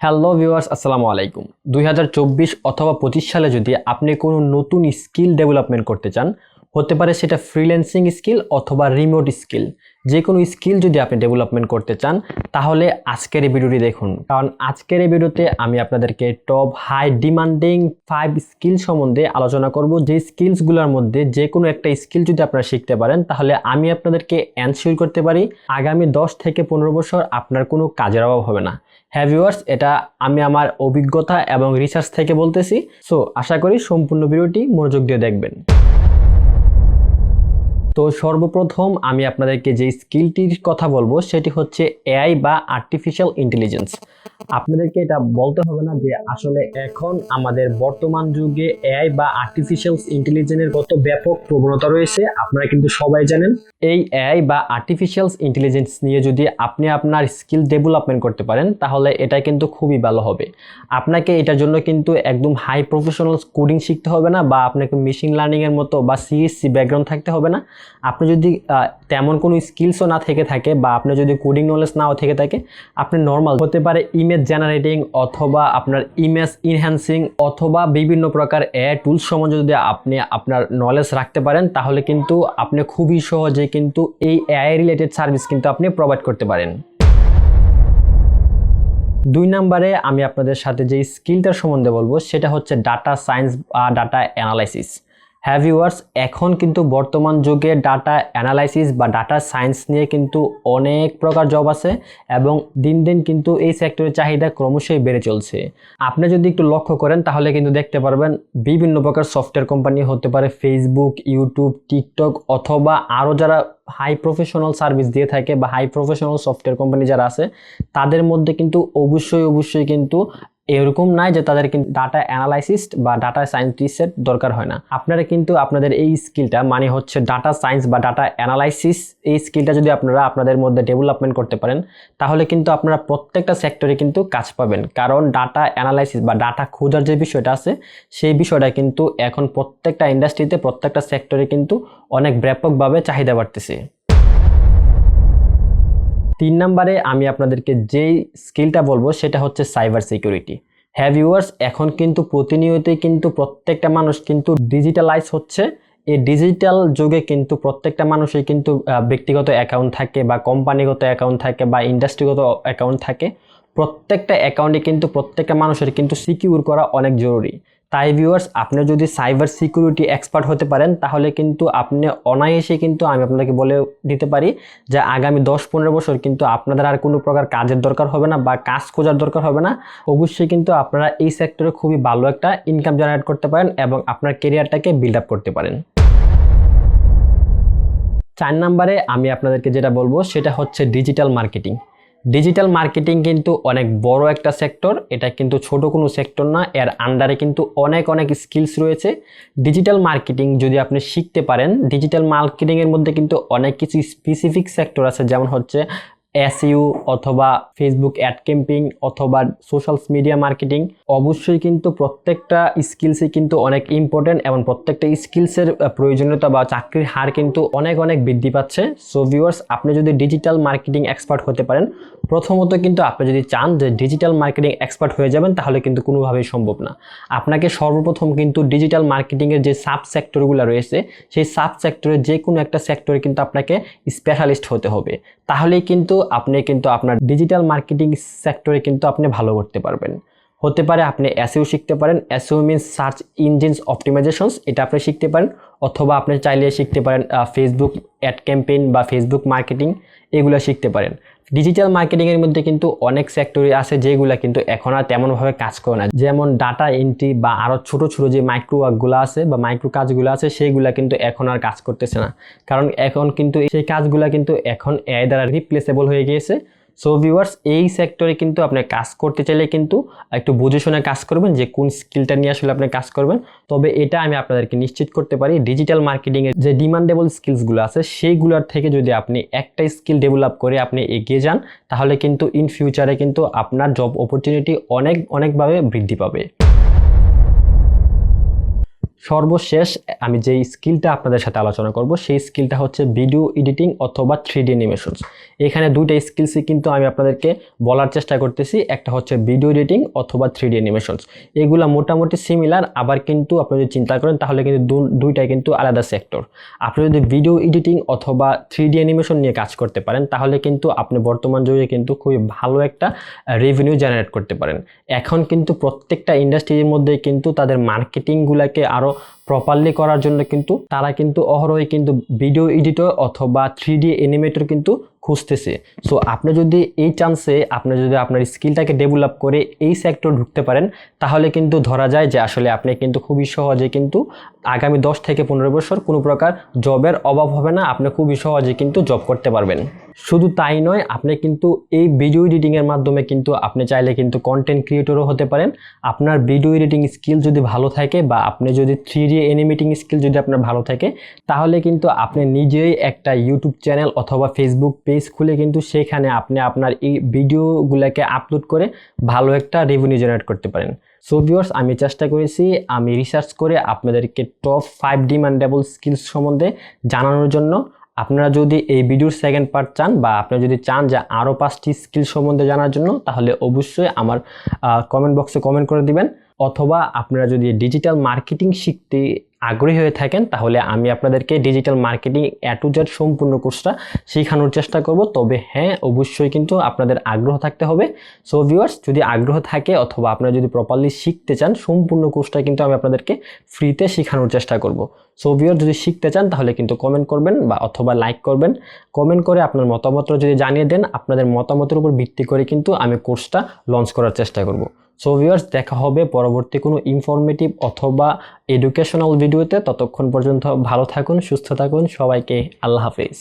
Hello viewers আসসালামু আলাইকুম। দুই হাজার চব্বিশ অথবা পঁচিশ সালে যদি আপনি কোনো নতুন স্কিল ডেভেলপমেন্ট করতে চান হতে পারে সেটা ফ্রিল্যান্সিং স্কিল অথবা রিমোট স্কিল যে কোনো স্কিল যদি আপনি ডেভেলপমেন্ট করতে চান, তাহলে আজকের এই ভিডিওটি দেখুন। কারণ আজকের এই ভিডিওতে আমি আপনাদেরকে top high demanding five skill সম্বন্ধে আলোচনা করব। যে স্কিলসগুলোর মধ্যে যে কোনো একটা স্কিল যদি আপনারা শিখতে পারেন, তাহলে আমি আপনাদেরকে অ্যানসিওর করতে পারি আগামী দশ থেকে পনেরো বছর আপনার কোনো কাজের অভাব হবে না। হ্যাঁ ভিউয়ার্স এটা আমি আমার অভিজ্ঞতা এবং রিসার্চ থেকে বলতেছি। সো আশা করি সম্পূর্ণ ভিডিওটি মনোযোগ দিয়ে দেখবেন। তো সর্বপ্রথম আমি আপনাদেরকে যে স্কিলটির কথা বলব, সেটি হচ্ছে এআই বা আর্টিফিশিয়াল ইন্টেলিজেন্স আপনাদেরকে এটা বলতে হবে না যে আসলে এখন আমাদের বর্তমান যুগে এআই বা আর্টিফিশিয়াল ইন্টেলিজেন্সের কত ব্যাপক প্রবণতা রয়েছে, আপনারা কিন্তু সবাই জানেন। এই এআই বা আর্টিফিশিয়াল ইন্টেলিজেন্স নিয়ে যদি আপনি আপনার স্কিল ডেভেলপমেন্ট করতে পারেন, তাহলে এটা কিন্তু খুবই ভালো হবে। আপনাকে এটার জন্য কিন্তু একদম হাই প্রফেশনাল কোডিং শিখতে হবে না বা আপনাকে মেশিন লার্নিংয়ের মতো বা সিএসসি ব্যাকগ্রাউন্ড থাকতে হবে না। আপনি যদি তেমন কোনো স্কিলসও না থেকে থাকে বা আপনি যদি কোডিং নলেজ নাও থেকে থাকে, আপনি নর্মাল হতে পারে ইমেজ জেনারেটিং অথবা আপনার ইমেজ ইনহ্যান্সিং অথবা বিভিন্ন প্রকার এআই টুলস সম্বন্ধে যদি আপনি আপনার নলেজ রাখতে পারেন, তাহলে কিন্তু আপনি খুবই সহজে কিন্তু এই এআই রিলেটেড সার্ভিস কিন্তু আপনি প্রোভাইড করতে পারেন। দুই নম্বরে আমি আপনাদের সাথে যে স্কিলটার সম্বন্ধে বলব, সেটা হচ্ছে ডাটা সায়েন্স বা ডাটা অ্যানালাইসিস হ্যাভ ইউয়ার্স এখন কিন্তু বর্তমান যুগে ডাটা অ্যানালাইসিস বা ডাটা সায়েন্স নিয়ে কিন্তু অনেক প্রকার জব আছে এবং দিন দিন কিন্তু এই সেক্টরের চাহিদা ক্রমশই বেড়ে চলছে। আপনি যদি একটু লক্ষ্য করেন, তাহলে কিন্তু দেখতে পারবেন বিভিন্ন প্রকার সফটওয়্যার কোম্পানি হতে পারে ফেসবুক ইউটিউব টিকটক অথবা আরও যারা হাই প্রফেশনাল সার্ভিস দিয়ে থাকে বা হাই প্রফেশনাল সফটওয়্যার কোম্পানি যারা আছে, তাদের মধ্যে কিন্তু অবশ্যই অবশ্যই কিন্তু এরকম নাই যে তাদের কিন্তু ডাটা অ্যানালাইসিস্ট বা ডাটা সায়েন্টিস্টের দরকার হয় না। আপনারা কিন্তু আপনাদের এই স্কিলটা মানে হচ্ছে ডাটা সায়েন্স বা ডাটা অ্যানালাইসিস এই স্কিলটা যদি আপনারা আপনাদের মধ্যে ডেভেলপমেন্ট করতে পারেন, তাহলে কিন্তু আপনারা প্রত্যেকটা সেক্টরে কিন্তু কাজ পাবেন। কারণ ডাটা অ্যানালাইসিস বা ডাটা খোঁজার যে বিষয়টা আছে, সেই বিষয়টা কিন্তু এখন প্রত্যেকটা ইন্ডাস্ট্রিতে প্রত্যেকটা সেক্টরে কিন্তু অনেক ব্যাপকভাবে চাহিদা বাড়তেছে। তিন নম্বরে আমি আপনাদেরকে যেই স্কিলটা বলব সেটা হচ্ছে সাইবার সিকিউরিটি হ্যাভ ইউয়ার্স এখন কিন্তু প্রতিনিয়তই কিন্তু প্রত্যেকটা মানুষ কিন্তু ডিজিটালাইজ হচ্ছে। এই ডিজিটাল যুগে কিন্তু প্রত্যেকটা মানুষের কিন্তু ব্যক্তিগত অ্যাকাউন্ট থাকে বা কোম্পানিগত অ্যাকাউন্ট থাকে বা ইন্ডাস্ট্রিগত অ্যাকাউন্ট থাকে। প্রত্যেকটা অ্যাকাউন্টে কিন্তু প্রত্যেকটা মানুষের কিন্তু সিকিউর করা অনেক জরুরি। তাই ভিউয়ার্স আপনি যদি সাইবার সিকিউরিটি এক্সপার্ট হতে পারেন, তাহলে কিন্তু আপনি অনায়াসে কিন্তু আমি আপনাদেরকে বলে দিতে পারি যে আগামী দশ পনেরো বছর কিন্তু আপনাদের আর কোনো প্রকার কাজের দরকার হবে না বা কাজ খোঁজার দরকার হবে না। অবশ্যই কিন্তু আপনারা এই সেক্টরে খুবই ভালো একটা ইনকাম জেনারেট করতে পারেন এবং আপনার কেরিয়ারটাকে বিল্ড আপ করতে পারেন। চার নাম্বারে আমি আপনাদেরকে যেটা বলব, সেটা হচ্ছে ডিজিটাল মার্কেটিং ডিজিটাল মার্কেটিং কিন্তু অনেক বড় একটা সেক্টর এটা কিন্তু ছোট কোনো সেক্টর না, এর আন্ডারে কিন্তু অনেক অনেক স্কিলস রয়েছে। ডিজিটাল মার্কেটিং যদি আপনি শিখতে পারেন ডিজিটাল মার্কেটিংয়ের মধ্যে কিন্তু অনেক কিছু স্পেসিফিক সেক্টর আছে, যেমন হচ্ছে এসইউ অথবা ফেসবুক অ্যাড ক্যাম্পিং অথবা সোশ্যাল মিডিয়া মার্কেটিং অবশ্যই কিন্তু প্রত্যেকটা স্কিলসই কিন্তু অনেক ইম্পর্টেন্ট এবং প্রত্যেকটা স্কিলসের প্রয়োজনীয়তা বা চাকরির হার কিন্তু অনেক অনেক বৃদ্ধি পাচ্ছে। সো ভিউয়ার্স আপনি যদি ডিজিটাল মার্কেটিং এক্সপার্ট হতে পারেন, প্রথমত কিন্তু আপনি যদি চান যে ডিজিটাল মার্কেটিং এক্সপার্ট হয়ে যাবেন, তাহলে কিন্তু কোনোভাবেই সম্ভব না। আপনাকে সর্বপ্রথম কিন্তু ডিজিটাল মার্কেটিংয়ের যে সাব সেক্টরগুলো রয়েছে, সেই সাব সেক্টরের যে কোনো একটা সেক্টরে কিন্তু আপনাকে স্পেশালিস্ট হতে হবে। তাহলেই কিন্তু আপনি কিন্তু আপনার ডিজিটাল মার্কেটিং সেক্টরে কিন্তু আপনি ভালো করতে পারবেন। হতে পারে আপনি এসইও শিখতে পারেন। SEO means search engines optimisations এটা আপনি শিখতে পারেন। অথবা আপনি চাইলে শিখতে পারেন ফেসবুক অ্যাড ক্যাম্পেইন বা ফেসবুক মার্কেটিং এগুলো শিখতে পারেন। ডিজিটাল মার্কেটিংয়ের মধ্যে কিন্তু অনেক সেক্টরি আছে যেগুলো কিন্তু এখন আর তেমনভাবে কাজ করে না। যেমন ডাটা এন্ট্রি বা আরও ছোট ছোট যে মাইক্রো ওয়ার্কগুলো আছে বা মাইক্রো কাজগুলো আছে সেইগুলো কিন্তু এখন আর কাজ করতেছে না। কারণ এখন কিন্তু সেই কাজগুলো কিন্তু এখন এআই দ্বারা রিপ্লেসেবল হয়ে গিয়েছে। সো ভিউয়ার্স এই সেক্টরে কিন্তু আপনি কাজ করতে চাইলে কিন্তু একটু বুঝে শুনে কাজ করবেন যে কোন স্কিলটা নিয়ে আসলে আপনি কাজ করবেন। তবে এটা আমি আপনাদেরকে নিশ্চিত করতে পারি ডিজিটাল মার্কেটিংয়ের যে ডিমান্ডেবল স্কিলসগুলো আছে, সেইগুলোর থেকে যদি আপনি একটা স্কিল ডেভেলপ করে আপনি এগিয়ে যান, তাহলে কিন্তু ইন ফিউচারে কিন্তু আপনার জব অপরচুনিটি অনেক, অনেকভাবে বৃদ্ধি পাবে। সর্বশেষ আমি যেই স্কিলটা আপনাদের সাথে আলোচনা করব, সেই স্কিলটা হচ্ছে ভিডিও এডিটিং অথবা থ্রি ডি অ্যানিমেশনস এখানে দুইটা স্কিলসই কিন্তু আমি আপনাদেরকে বলার চেষ্টা করতেছি, একটা হচ্ছে ভিডিও এডিটিং অথবা থ্রি ডি অ্যানিমেশনস এগুলো মোটামুটি সিমিলার আবার কিন্তু আপনি যদি চিন্তা করেন, তাহলে কিন্তু দুইটাই কিন্তু আলাদা সেক্টর আপনি যদি ভিডিও এডিটিং অথবা থ্রি ডি অ্যানিমেশন নিয়ে কাজ করতে পারেন, তাহলে কিন্তু আপনি বর্তমান যুগে কিন্তু খুবই ভালো একটা রেভিনিউ জেনারেট করতে পারেন। এখন কিন্তু প্রত্যেকটা ইন্ডাস্ট্রির মধ্যে কিন্তু তাদের মার্কেটিংগুলোকে আরও প্রপারলি করার জন্য কিন্তু তারা কিন্তু অহরহই কিন্তু ভিডিও এডিটর অথবা থ্রি ডি অ্যানিমেটর কিন্তু খুঁজতেছে। সো আপনি যদি এই চান্সে আপনি যদি আপনার স্কিলটাকে ডেভেলপ করে এই সেক্টর ঢুকতে পারেন, তাহলে কিন্তু ধরা যায় যে আসলে আপনি কিন্তু খুবই সহজে কিন্তু আগামী দশ থেকে পনেরো বছর কোনো প্রকার জবের অভাব হবে না, আপনি খুবই সহজে কিন্তু জব করতে পারবেন। শুধু তাই নয়, আপনি কিন্তু এই ভিডিও এডিটিংয়ের মাধ্যমে কিন্তু আপনি চাইলে কিন্তু কন্টেন্ট ক্রিয়েটরও হতে পারেন। আপনার ভিডিও এডিটিং স্কিল যদি ভালো থাকে বা আপনি যদি থ্রি ডি অ্যানিমেটিং স্কিল যদি আপনার ভালো থাকে, তাহলে কিন্তু আপনি নিজেই একটা ইউটিউব চ্যানেল অথবা ফেসবুক পেজ খুলে কিন্তু সেখানে আপনি আপনার এই ভিডিওগুলোকে আপলোড করে ভালো একটা রেভিনিউ জেনারেট করতে পারেন। সো ভিউয়ার্স আমি চেষ্টা করেছি, আমি রিসার্চ করে আপনাদেরকে টপ ফাইভ ডিমান্ডেবল স্কিলস সম্বন্ধে জানানোর জন্য। আপনারা যদি এই ভিডিওর সেকেন্ড পার্ট চান বা আপনারা যদি চান যে আরও পাঁচটি স্কিল সম্বন্ধে জানার জন্য, তাহলে অবশ্যই আমার কমেন্ট বক্সে কমেন্ট করে দিবেন। অথবা আপনারা যদি ডিজিটাল মার্কেটিং শিখতে আগ্রহী হয়ে থাকেন, তাহলে আমি আপনাদেরকে ডিজিটাল মার্কেটিং টু জেড সম্পূর্ণ কোর্সটা শেখানোর চেষ্টা করব। তবে হ্যাঁ অবশ্যই কিন্তু আপনাদের আগ্রহ থাকতে হবে। সো ভিউয়ার্স যদি আগ্রহ থাকে অথবা আপনারা যদি প্রপারলি শিখতে চান, সম্পূর্ণ কোর্সটা কিন্তু আমি আপনাদেরকে ফ্রিতে শেখানোর চেষ্টা করব। সো ভিউয়ার যদি শিখতে চান, তাহলে কিন্তু কমেন্ট করবেন বা অথবা লাইক করবেন। কমেন্ট করে আপনার মতামত যদি জানিয়ে দেন, আপনাদের মতামতের উপর ভিত্তি করে কিন্তু আমি কোর্সটা লঞ্চ করার চেষ্টা করব। সো ভিউয়ার্স দেখা হবে পরবর্তী কোনো ইনফরমেটিভ অথবা এডুকেশনাল ভিডিওতে ততক্ষণ পর্যন্ত ভালো থাকুন, সুস্থ থাকুন। সবাইকে আল্লাহ হাফিজ।